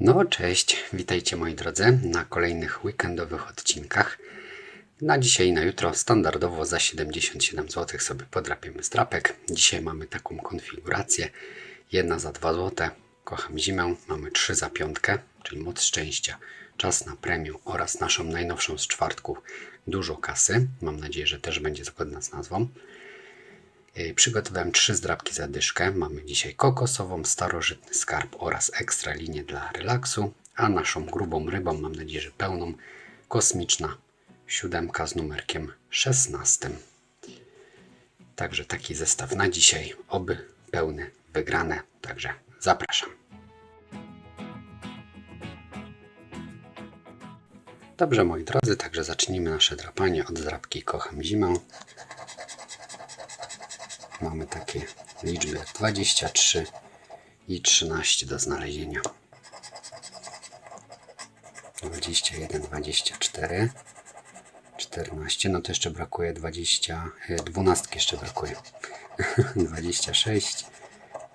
No cześć, witajcie moi drodzy na kolejnych weekendowych odcinkach. Na dzisiaj i na jutro standardowo za 77 zł sobie podrapiemy strapek. Dzisiaj mamy taką konfigurację. Jedna za 2 zł. Kocham zimę. Mamy 3 za piątkę, czyli moc szczęścia, czas na premium oraz naszą najnowszą z czwartku dużo kasy. Mam nadzieję, że też będzie zgodna z nazwą. Yy, Przygotowałem trzy zdrabki za dyszkę. Mamy dzisiaj kokosową, starożytny skarb oraz ekstra linię dla relaksu, a naszą grubą rybą, mam nadzieję, że pełną, kosmiczna siódemka z numerkiem 16. Także taki zestaw na dzisiaj, oby pełny, wygrane. Także zapraszam. Dobrze moi drodzy, także zacznijmy nasze drapanie od drapki Kocham Zimę. Mamy takie liczby jak 23 i 13 do znalezienia. 21, 24, 14, no to jeszcze brakuje 20, e, 12 jeszcze brakuje. 26,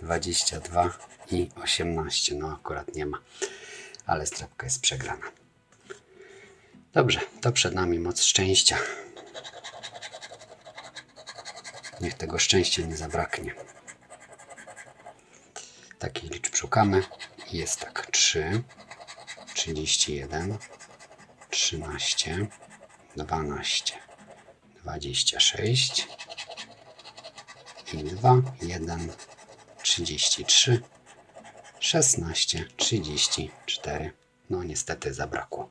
22 i 18, no akurat nie ma, ale strapka jest przegrana. Dobrze, to przed nami moc szczęścia. Niech tego szczęścia nie zabraknie. Takich liczb szukamy. Jest tak 3, 31, 13, 12, 26 i 2, 1, 33, 16, 34. No niestety zabrakło.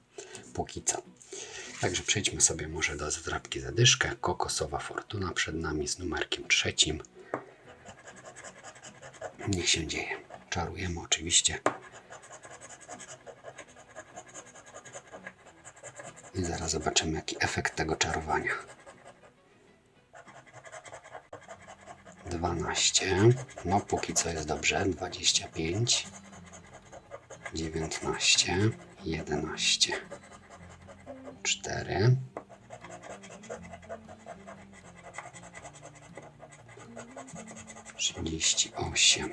Póki co. Także przejdźmy sobie może do zdrabki zadyszkę. Kokosowa fortuna przed nami z numerkiem trzecim. Niech się dzieje. Czarujemy oczywiście. I zaraz zobaczymy jaki efekt tego czarowania. 12. No póki co jest dobrze. 25. 19. 11. 4. Trzydzieści osiem,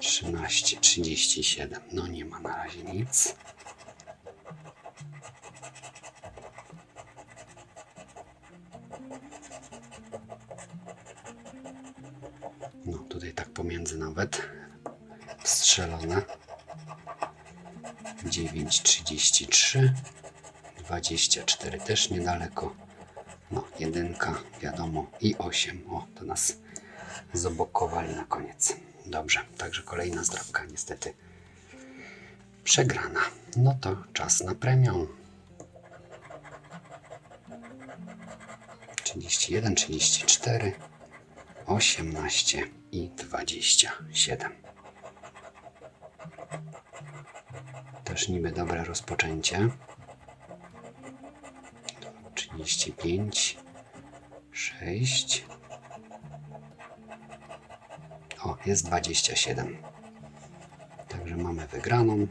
trzynaście, trzydzieści siedem. No nie ma na razie nic. No tutaj tak pomiędzy nawet strzelone. 9,33 24 też niedaleko. No jedynka wiadomo i 8 o to nas zabokowali na koniec. Dobrze także kolejna zdrabka niestety przegrana. No to czas na premię 31 34 18 i 27 też niby dobre rozpoczęcie. 35, 6. O, jest 27. Także mamy wygraną.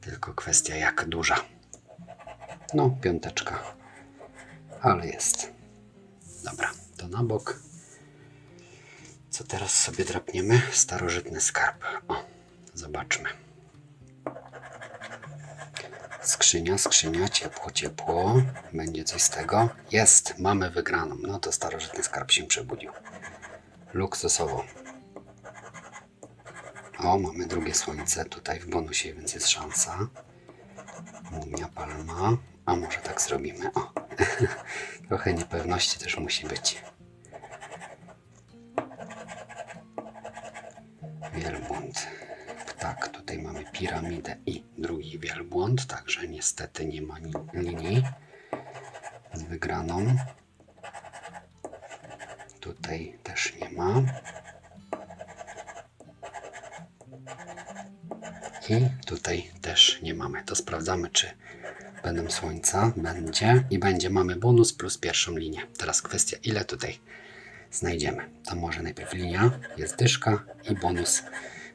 Tylko kwestia jak duża. No, piąteczka. Ale jest. Dobra, to na bok. Co teraz sobie drapniemy? Starożytny skarb. O, zobaczmy. Skrzynia, skrzynia, ciepło, ciepło. Będzie coś z tego. Jest, mamy wygraną. No to starożytny skarb się przebudził. Luksusowo. O, mamy drugie słońce tutaj w bonusie, więc jest szansa. Mumia palma. A może tak zrobimy? O, trochę niepewności też musi być. Piramidę i drugi wielbłąd, także niestety nie ma ni- linii z wygraną. Tutaj też nie ma. I tutaj też nie mamy. To sprawdzamy, czy będą słońca. Będzie i będzie. Mamy bonus plus pierwszą linię. Teraz kwestia, ile tutaj znajdziemy. To może najpierw linia, jest dyszka i bonus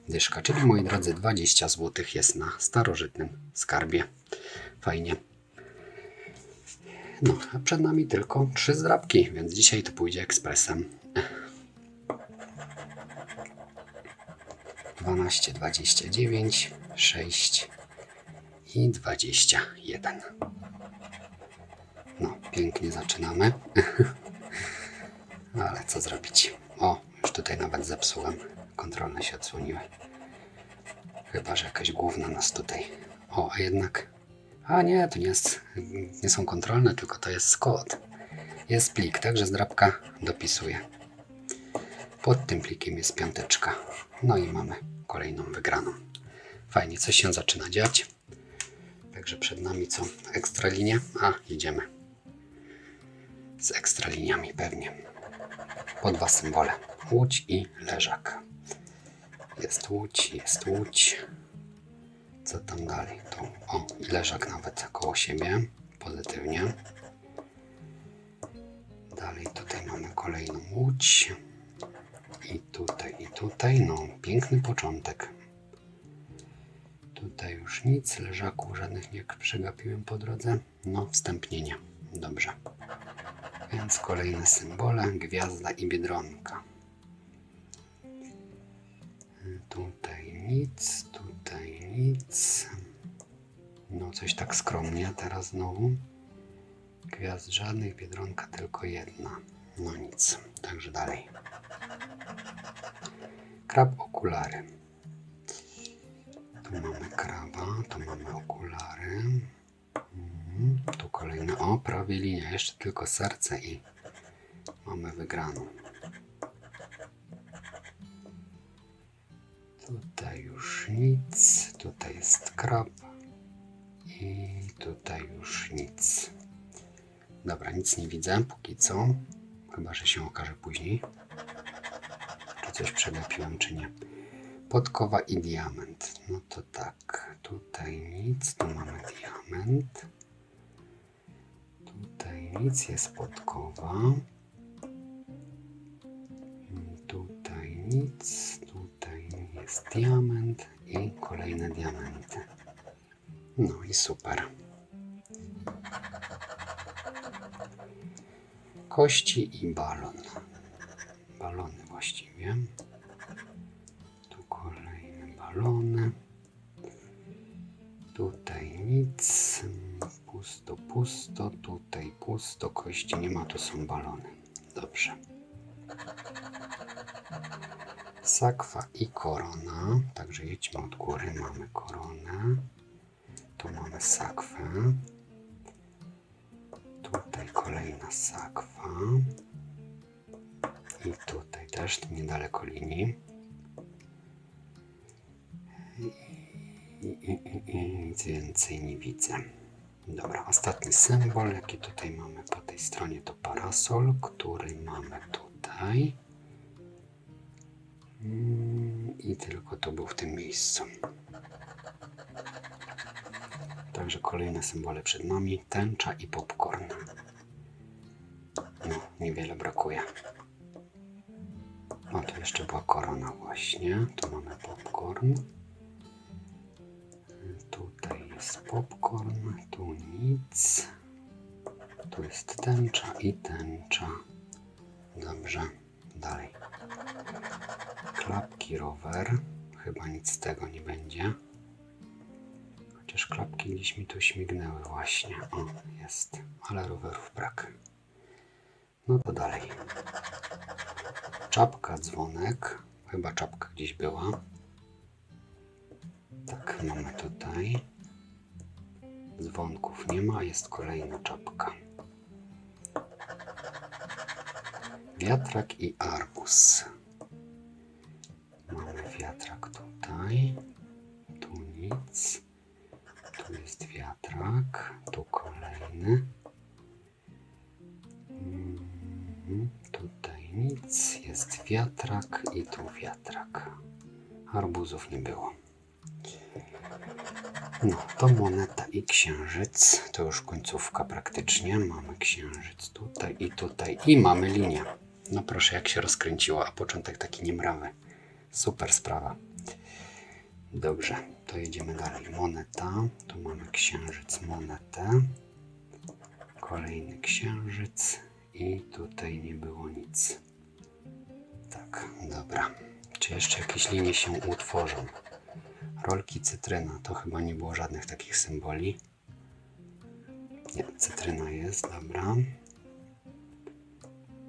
dyszka. Czyli moi drodzy, 20 zł jest na starożytnym skarbie. Fajnie. No, a przed nami tylko trzy zdrabki, więc dzisiaj to pójdzie ekspresem. 12, 29, 6 i 21. No, pięknie zaczynamy. Ale co zrobić? O, już tutaj nawet zepsułem. Kontrolne się odsłoniły. Chyba, że jakaś główna nas tutaj. O, a jednak. A nie, to nie, jest, nie są kontrolne, tylko to jest kod. Jest plik, także zdrabka dopisuje. Pod tym plikiem jest piąteczka. No i mamy kolejną wygraną. Fajnie, coś się zaczyna dziać. Także przed nami co? Ekstralinie? A, jedziemy. Z ekstraliniami pewnie. Po dwa symbole. Łódź i leżak. Jest łódź, jest łódź. Co tam dalej? Tu. O, leżak nawet koło siebie. Pozytywnie. Dalej tutaj mamy kolejną łódź. I tutaj, i tutaj. No, piękny początek. Tutaj już nic, leżaków żadnych nie przegapiłem po drodze. No, wstępnie nie. Dobrze. Więc kolejne symbole, gwiazda i biedronka. Nic, tutaj nic. No, coś tak skromnie teraz znowu. Gwiazd żadnych, biedronka tylko jedna. No nic, także dalej. Krab okulary. Tu mamy kraba, tu mamy okulary. Mhm, Tu kolejne. O, prawie linia. Jeszcze tylko serce i mamy wygraną. Tutaj już nic. Tutaj jest krab. I tutaj już nic. Dobra, nic nie widzę póki co. Chyba, że się okaże później. Czy coś przegapiłem, czy nie. Podkowa i diament. No to tak. Tutaj nic. Tu mamy diament. Tutaj nic. Jest podkowa. Tutaj nic. Jest diament i kolejne diamenty. No i super. Kości i balon. Balony właściwie. Tu kolejne balony. Tutaj nic. Pusto, pusto. Tutaj pusto. Kości nie ma, tu są balony. Dobrze. Sakwa i korona. Także jedźmy od góry. Mamy koronę. Tu mamy sakwę. Tutaj kolejna sakwa. I tutaj też niedaleko linii. I, i, i, i nic więcej nie widzę. Dobra, ostatni symbol, jaki tutaj mamy po tej stronie, to parasol, który mamy tutaj. I tylko to był w tym miejscu. Także kolejne symbole przed nami. Tęcza i popcorn. No, niewiele brakuje. O, tu jeszcze była korona właśnie. Tu mamy popcorn. Tutaj jest popcorn. Tu nic. Tu jest tęcza i tęcza. Dobrze. Dalej. Klapki rower. Chyba nic z tego nie będzie. Chociaż klapki gdzieś mi tu śmignęły właśnie. O, jest. Ale rowerów brak. No to dalej. Czapka, dzwonek. Chyba czapka gdzieś była. Tak, mamy tutaj. Dzwonków nie ma, jest kolejna czapka. Wiatrak i arbus. Tutaj. Tu nic. Tu jest wiatrak. Tu kolejny. Mhm, Tutaj nic. Jest wiatrak i tu wiatrak. Arbuzów nie było. No, to moneta i księżyc. To już końcówka praktycznie. Mamy księżyc tutaj i tutaj. I mamy linię. No proszę, jak się rozkręciło, a początek taki niemrawy. Super sprawa. Dobrze, to jedziemy dalej. Moneta. Tu mamy księżyc, monetę. Kolejny księżyc. I tutaj nie było nic. Tak, dobra. czy jeszcze jakieś linie się utworzą. Rolki cytryna, to chyba nie było żadnych takich symboli. Nie, cytryna jest, dobra.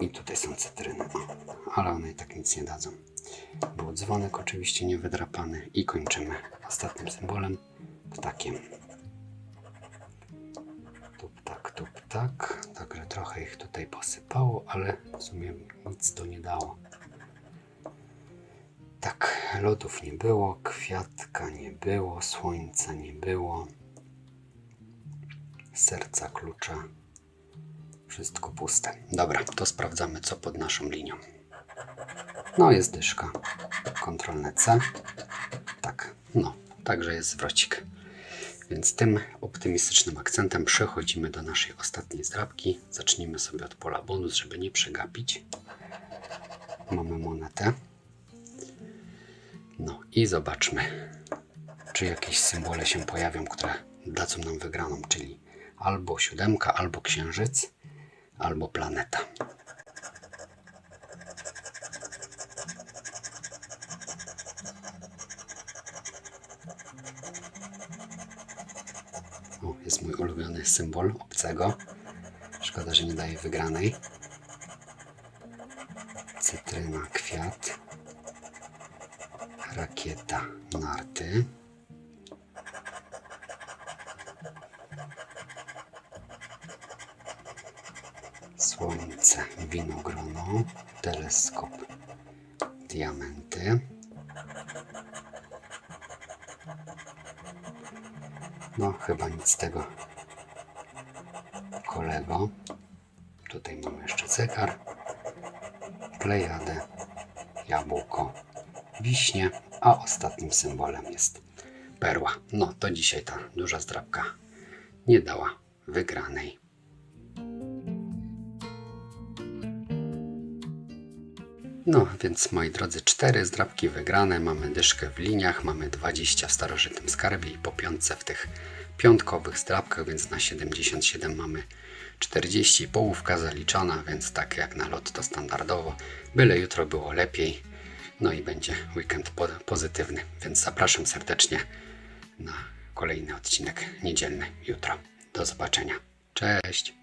I tutaj są cytryny, ale one i tak nic nie dadzą. Był dzwonek oczywiście niewydrapany i kończymy ostatnim symbolem, ptakiem. Tup tak, tup tak. Także trochę ich tutaj posypało, ale w sumie nic to nie dało. Tak, lodów nie było, kwiatka nie było, słońca nie było, serca klucza. Wszystko puste. Dobra, to sprawdzamy co pod naszą linią. No jest dyszka. Kontrolne C. Tak, no, także jest zwrocik. Więc tym optymistycznym akcentem przechodzimy do naszej ostatniej zdrabki. Zacznijmy sobie od pola bonus, żeby nie przegapić. Mamy monetę. No i zobaczmy, czy jakieś symbole się pojawią, które dadzą nam wygraną, czyli albo siódemka, albo księżyc, albo planeta. Jest mój ulubiony symbol obcego. Szkoda, że nie daje wygranej. Cytryna, kwiat. Rakieta, narty. Słońce, winogrono. Teleskop, diamenty. No, chyba nic z tego kolego. Tutaj mamy jeszcze zegar, plejadę, jabłko, wiśnie, a ostatnim symbolem jest perła. No, to dzisiaj ta duża zdrabka nie dała wygranej. No, więc moi drodzy, cztery zdrabki wygrane, mamy dyszkę w liniach, mamy 20 w starożytnym skarbie i po piątce w tych piątkowych zdrabkach, więc na 77 mamy 40, połówka zaliczona, więc tak jak na lot to standardowo, byle jutro było lepiej, no i będzie weekend po- pozytywny, więc zapraszam serdecznie na kolejny odcinek niedzielny jutro. Do zobaczenia. Cześć!